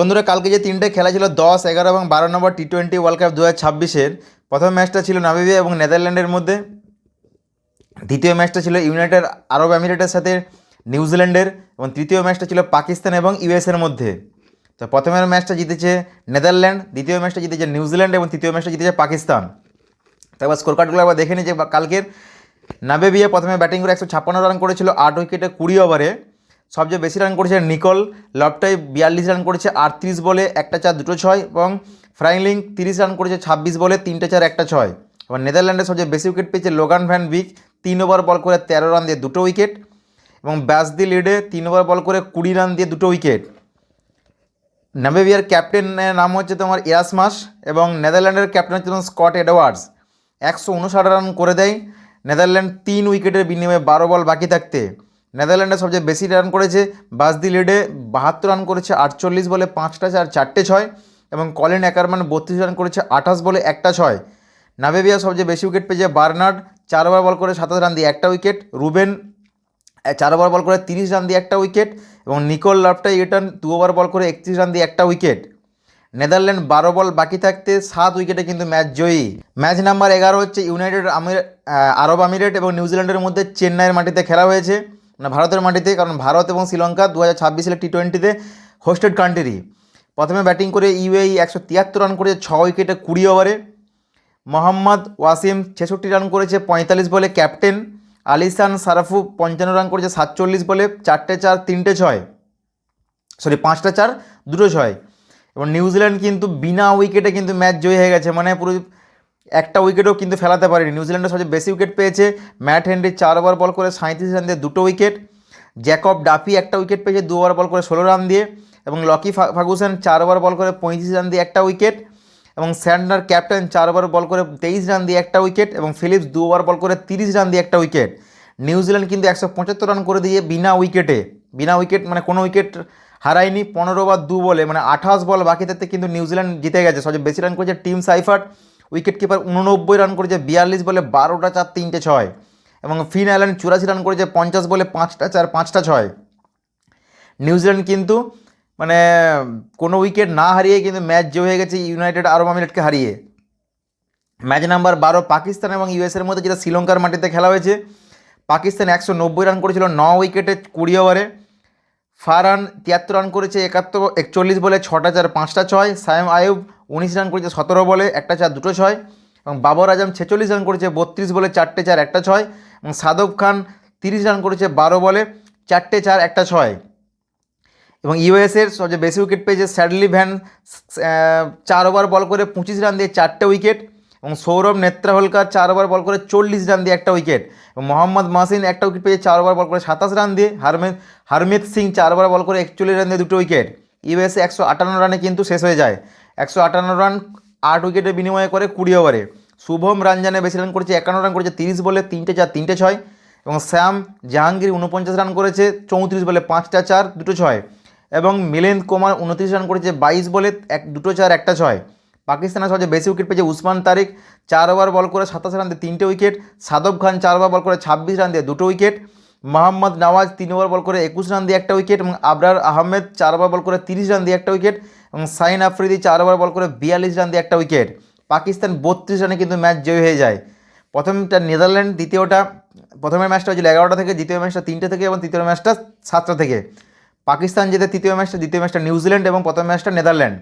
বন্ধুরা, কালকে যে তিনটে খেলা ছিল, দশ, এগারো এবং বারো নম্বর টি টোয়েন্টি ওয়ার্ল্ড কাপ দু হাজার ছাব্বিশের, প্রথম ম্যাচটা ছিল নামিবিয়া এবং নেদারল্যান্ডের মধ্যে। দ্বিতীয় ম্যাচটা ছিল ইউনাইটেড আরব আমিরেটের সাথে নিউজিল্যান্ডের এবং তৃতীয় ম্যাচটা ছিল পাকিস্তান এবং ইউএসের মধ্যে। তো প্রথমের ম্যাচটা জিতেছে নেদারল্যান্ড, দ্বিতীয় ম্যাচটা জিতেছে নিউজিল্যান্ড এবং তৃতীয় ম্যাচটা জিতেছে পাকিস্তান। তারপর স্কোর কার্ডগুলো দেখে নিই যে কালকের নাবেবিয়া প্রথমে ব্যাটিং করে একশো ছাপ্পান্ন রান করেছিল, আট উইকেটে কুড়ি ওভারে। সবচেয়ে বেশি রান করেছে নিকল, লবটাই বিয়াল্লিশ রান করেছে আটত্রিশ বলে একটা চার দুটো ছয় এবং ফ্রাইলিং তিরিশ রান করেছে ছাব্বিশ বলে তিনটে চার একটা ছয়। এবার নেদারল্যান্ডের সবচেয়ে বেশি উইকেট পেয়েছে লোগান ভ্যান বিক তিন ওভার বল করে তেরো রান দিয়ে দুটো উইকেট এবং ব্যাসদি লিডে তিন ওভার বল করে কুড়ি রান দিয়ে দুটো উইকেট নামিবিয়ার ক্যাপ্টেনের নাম হচ্ছে তোমার ইয়াসমাস এবং নেদারল্যান্ডের ক্যাপ্টেন হচ্ছে তোমার স্কট এডওয়ার্ডস। একশো উনষাট রান করে দেয়। নেদারল্যান্ড তিন উইকেটের বিনিময়ে বারো বল বাকি থাকতে। নেদারল্যান্ডের সবচেয়ে বেশি রান করেছে, বাসদি লিডে বাহাত্তর রান করেছে, আটচল্লিশ বলে পাঁচটা চার, চারটে ছয়, এবং কলিন অ্যাকারম্যান বত্রিশ রান করেছে, আঠাশ বলে একটা ছয়। নাবেবিয়া সবচেয়ে বেশি উইকেট পেয়েছে বার্নার্ড, চার ওভার বল করে সাতাশ রান দিয়ে একটা উইকেট রুবেন চার ওভার বল করে তিরিশ রান দিয়ে একটা উইকেট এবং নিকোল লাফটাই এটন দু ওভার বল করে একত্রিশ রান দিয়ে একটা উইকেট নেদারল্যান্ড বারো বল বাকি থাকতে সাত উইকেটে কিন্তু ম্যাচ জয়ী। ম্যাচ নাম্বার এগারো হচ্ছে ইউনাইটেড আমির আরব আমিরেট এবং নিউজিল্যান্ডের মধ্যে চেন্নাইয়ের মাটিতে খেলা হয়েছে। মানে ভারতের মাটিতে, কারণ ভারত এবং শ্রীলঙ্কা দু হাজার ছাব্বিশ সালে টি টোয়েন্টিতে হোস্টেড কান্ট্রি প্রথমে ব্যাটিং করে ইউএই একশো তিয়াত্তর রান করেছে ছ উইকেটে কুড়ি ওভারে মোহাম্মদ ওয়াসিম ছেষট্টি রান করেছে, পঁয়তাল্লিশ বলে ক্যাপ্টেন আলিসান সারাফু পঞ্চান্ন রান করেছে, সাতচল্লিশ বলে চারটে চার, তিনটে ছয়। সরি পাঁচটা চার, দুটো ছয়। এবং নিউজিল্যান্ড কিন্তু বিনা উইকেটে কিন্তু ম্যাচ জয়ী হয়ে গেছে। মানে পুরো একটা উইকেটও কিন্তু ফেলাতে পারেনি। নিউজিল্যান্ডের সবচেয়ে বেশি উইকেট পেয়েছে ম্যাট হেনরি চার ওভার বল করে সাঁত্রিশ রান দিয়ে দুটো উইকেট জ্যাকব ডাফি একটা উইকেট পেয়েছে, দু ওভার বল করে ষোলো রান দিয়ে। এবং লকি ফা- ফার্গুসন চার ওভার বল করে পঁয়ত্রিশ রান দিয়ে একটা উইকেট এবং স্যান্ডার ক্যাপ্টেন চার ওভার বল করে তেইশ রান দিয়ে একটা উইকেট এবং ফিলিপস দু ওভার বল করে তিরিশ রান দিয়ে একটা উইকেট নিউজিল্যান্ড কিন্তু একশো পঁচাত্তর রান করে দিয়ে বিনা উইকেটে বিনা উইকেট মানে কোনো উইকেট হারায়নি, পনেরো ওভার দু বলে। মানে আঠাশ বল বাকি থাকতে কিন্তু নিউজিল্যান্ড জিতে গেছে। সবচেয়ে বেশি রান করেছে টিম সাইফার্ট উইকেট কিপার উননব্বই রান করেছে, বিয়াল্লিশ বলে বারোটা চার, তিনটে ছয়। এবং ফিন আইল্যান্ড চুরাশি রান করেছে, পঞ্চাশ বলে পাঁচটা চার, পাঁচটা ছয়। নিউজিল্যান্ড কিন্তু মানে কোনো উইকেট না হারিয়ে কিন্তু ম্যাচ জয় হয়ে গেছে ইউনাইটেড আরব আমিরেটকে হারিয়ে। ম্যাচ নাম্বার বারো পাকিস্তান এবং ইউএসের মধ্যে যেটা শ্রীলঙ্কার মাটিতে খেলা হয়েছে, পাকিস্তান একশো নব্বই রান করেছিল ন উইকেটে কুড়ি ওভারে ফারহান তিয়াত্তর রান করেছে একাত্তর, একচল্লিশ বলে ছটা চার, পাঁচটা ছয়। সায়েম আয়ুব উনিশ রান করেছে সতেরো বলে একটা চার, দুটো ছয়। এবং বাবর আজম ছেচল্লিশ রান করেছে বত্রিশ বলে চারটে চার, একটা ছয়। এবং সাদব খান তিরিশ রান করেছে বারো বলে চারটে চার, একটা ছয়। এবং ইউএসের সবচেয়ে বেশি উইকেট পেয়েছে স্যাডলি ভ্যান চার ওভার বল করে পঁচিশ রান দিয়ে চারটে উইকেট এবং সৌরভ নেত্রাহলকার চার ওভার বল করে চল্লিশ রান দিয়ে একটা উইকেট। এবং মোহাম্মদ মাসিন একটা উইকেট পেয়েছে চার ওভার বল করে সাতাশ রান দিয়ে হারমিত হারমিত সিং চার ওভার বল করে একচল্লিশ রান দিয়ে দুটো উইকেট। ইউএসএ একশো আটান্ন রানে কিন্তু শেষ হয়ে যায়। একশো আটান্ন রান আট উইকেটের বিনিময়ে করে কুড়ি ওভারে। শুভম রঞ্জনে বেশি রান করেছে একান্ন রান করেছে তিরিশ বলে তিনটে চার, তিনটে ছয়। এবং শ্যাম জাহাঙ্গীর উনপঞ্চাশ রান করেছে চৌত্রিশ বলে পাঁচটা চার, দুটো ছয়। এবং মিলেন্দ কুমার উনত্রিশ রান করেছে বাইশ বলে এক, দুটো চার, একটা ছয়। পাকিস্তানের সবচেয়ে বেশি উইকেট পেয়েছে উসমান তারিক, চার ওভার বল করে সাতাশ রান দিয়ে তিনটে উইকেট সাদব খান চার ওভার বল করে ছাব্বিশ রান দিয়ে দুটো উইকেট মোহাম্মদ নওয়াজ তিন ওভার বল করে একুশ রান দিয়ে একটা উইকেট এবং আবরার আহমেদ চার ওভার বল করে তিরিশ রান দিয়ে একটা উইকেট এবং সাইন আফ্রিদি চার ওভার বল করে বিয়াল্লিশ রান দিয়ে একটা উইকেট পাকিস্তান বত্রিশ রানে কিন্তু ম্যাচ জয় হয়ে যায়। প্রথমটা নেদারল্যান্ড, দ্বিতীয়টা, প্রথমের ম্যাচটা হয়েছিল এগারোটা থেকে, দ্বিতীয় ম্যাচটা তিনটে থেকে এবং তৃতীয় ম্যাচটা সাতটা থেকে। পাকিস্তান যেতে তৃতীয় ম্যাচটা দ্বিতীয় ম্যাচটা নিউজিল্যান্ড এবং প্রথম ম্যাচটা নেদারল্যান্ড।